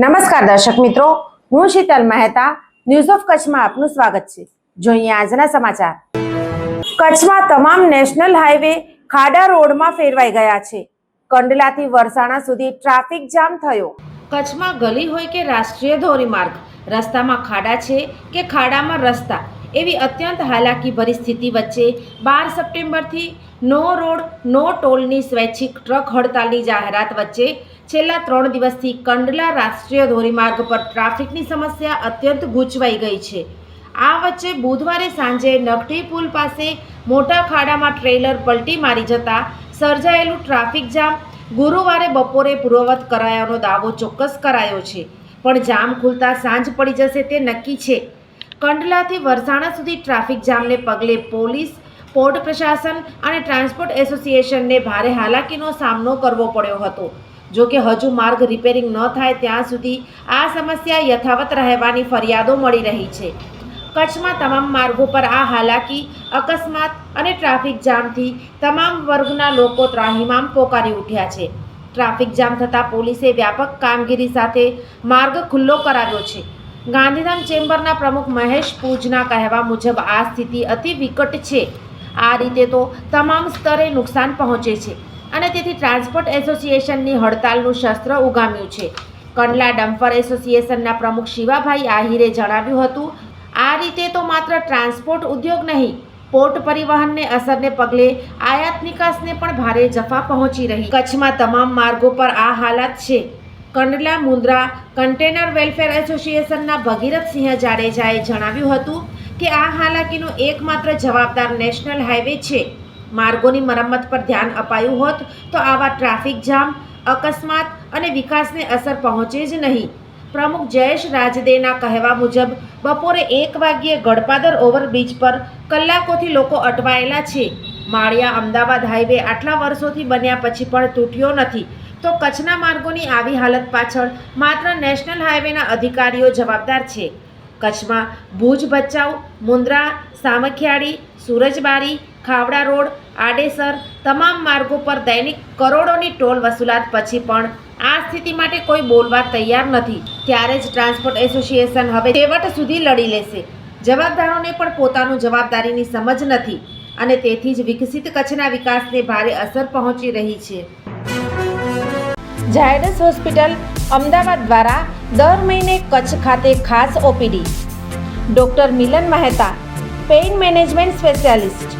નમસ્કાર દર્શક મિત્રો, હું શીતલ મહેતા ન્યૂઝ ઓફ કચ્છમાં આપનું સ્વાગત છે. જોઈએ આજના સમાચાર. કચ્છમાં તમામ નેશનલ હાઈવે ખાડા રોડમાં ફેરવાઈ ગયા છે. કંડલાથી વરસાણા સુધી ટ્રાફિક જામ થયો. કચ્છમાં ગલી હોય કે રાષ્ટ્રીય ધોરીમાર્ગ, રસ્તામાં ખાડા છે કે ખાડામાં રસ્તા, એવી અત્યંત હાલાકી ભરી વચ્ચે બાર સપ્ટેમ્બરથી નો રોડ, નો ટોલની સ્વૈચ્છિક ટ્રક હડતાલની જાહેરાત વચ્ચે છેલ્લા ત્રણ દિવસથી કંડલા રાષ્ટ્રીય ધોરીમાર્ગ પર ટ્રાફિકની સમસ્યા અત્યંત ગૂંચવાઈ ગઈ છે. આ વચ્ચે બુધવારે સાંજે નકટી પુલ પાસે મોટા ખાડામાં ટ્રેલર પલટી મારી જતા સર્જાયેલું ટ્રાફિક જામ ગુરુવારે બપોરે પૂર્વવત કરાયાનો દાવો ચોક્કસ કરાયો છે. પણ જામ ખુલતા સાંજ પડી જશે તે નક્કી છે. કંડલાથી વરસાણા સુધી ટ્રાફિક જામને પગલે પોલીસ, પોર્ટ પ્રશાસન અને ટ્રાન્સપોર્ટ એસોસિએશનને ભારે હાલાકીનો સામનો કરવો પડ્યો હતો. જો કે હજુ માર્ગ રિપેરિંગ ન થાય ત્યાં સુધી આ સમસ્યા યથાવત રહેવાની ફરિયાદો મળી રહી છે. કચ્છમાં તમામ માર્ગો પર આ હાલાકી, અકસ્માત અને ટ્રાફિક જામથી તમામ વર્ગના લોકો ત્રાહિમામ પોકારી ઉઠ્યા છે. ટ્રાફિક જામ થતાં પોલીસે વ્યાપક કામગીરી સાથે માર્ગ ખુલ્લો કરાવ્યો છે. ગાંધીધામ ચેમ્બરના પ્રમુખ મહેશ પૂજના કહેવા મુજબ આ સ્થિતિ અતિ વિકટ છે. આ રીતે તો તમામ સ્તરે નુકસાન પહોંચે છે. અને તેથી ટ્રાન્સપોર્ટ એસોસિએશનની હડતાલનું શસ્ત્ર ઉગામ્યું છે. કંડલા ડમ્ફર એસોસિએશનના પ્રમુખ શિવાભાઈ આહિરે જણાવ્યું હતું, આ રીતે તો માત્ર ટ્રાન્સપોર્ટ ઉદ્યોગ નહીં, પોર્ટ પરિવહનને અસરને પગલે આયાત નિકાસને પણ ભારે જફા પહોંચી રહી. કચ્છમાં તમામ માર્ગો પર આ હાલાત છે. કંડલા મુન્દ્રા કન્ટેનર વેલફેર એસોસિએશનના ભગીરથસિંહ જાડેજાએ જણાવ્યું હતું કે આ હાલાકીનો એકમાત્ર જવાબદાર નેશનલ હાઈવે છે. માર્ગોની મરમ્મત પર ધ્યાન અપાયું હોત તો આવા ટ્રાફિક જામ, અકસ્માત અને વિકાસને અસર પહોંચે જ નહીં. પ્રમુખ જયેશ રાજદેના કહેવા મુજબ, બપોરે એક વાગ્યે ગડપાદર ઓવરબ્રિજ પર કલાકોથી લોકો અટવાયેલા છે. માળિયા અમદાવાદ હાઈવે આટલા વર્ષોથી બન્યા પછી પણ તૂટ્યો નથી. તો કચ્છના માર્ગોની આવી હાલત પાછળ માત્ર નેશનલ હાઈવેના અધિકારીઓ જવાબદાર છે. કચ્છમાં ભુજ ભચાઉ મુન્દ્રા સામખિયાળી, સુરજબારી ખાવડા રોડ, આડેસર, તમામ માર્ગો પર દૈનિક કરોડોની ટોલ વસૂલાત પછી પણ આ સ્થિતિ માટે કોઈ બોલવા તૈયાર નથી. ત્યારે જ ટ્રાન્સપોર્ટ એસોસિએશન હવે છેવટ સુધી લડી લેશે. જવાબદારોને પણ પોતાનું જવાબદારીની સમજ નથી અને તેથી જ વિકસિત કચ્છના વિકાસને ભારે અસર પહોંચી રહી છે. ઝાયડસ હોસ્પિટલ અમદાવાદ દ્વારા દર મહિને કચ્છ ખાતે ખાસ OPD. Doctor Milan Mehta, pain management specialist.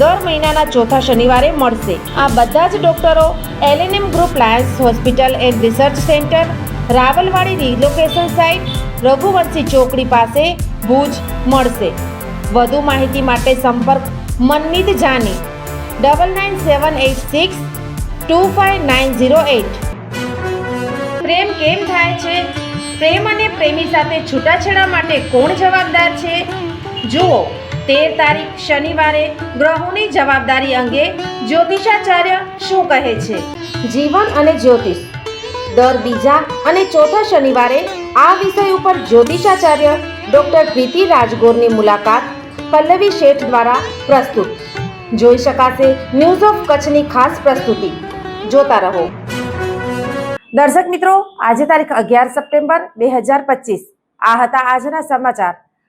દર મહિનાના ચોથા શનિવારે મળશે. આ બધા જ ડૉક્ટરો LNM group Lions hospital and research centre, Rawalwadi relocation site, Raghuvanshi ચોકડી પાસે ભુજ મળશે. વધુ માહિતી માટે સંપર્ક Manmeet Jani. Double nine seven eight six two five nine zero eight પ્રેમ કેમ થાય છે? પ્રેમ અને પ્રેમી સાથે છૂટાછેડા માટે કોણ જવાબદાર છે? જુઓ, તેર તારીખ શનિવારે ગ્રહોની જવાબદારી અંગે જ્યોતિષાચાર્ય શું કહે છે? જીવન અને જ્યોતિષ. દર બીજા અને ચોથા શનિવારે આ વિષય ઉપર જ્યોતિષાચાર્ય ડૉક્ટર પ્રીતિ રાજગોરની મુલાકાત પલ્લવી શેઠ દ્વારા પ્રસ્તુત. જોઈ શકાશે ન્યૂઝ ઓફ કચ્છની ખાસ પ્રસ્તુતિ. જોતા રહો. દર્શક મિત્રો, આજે તારીખ અગિયાર સપ્ટેમ્બર બે હજાર પચીસ. આ હતા આજના સમાચાર.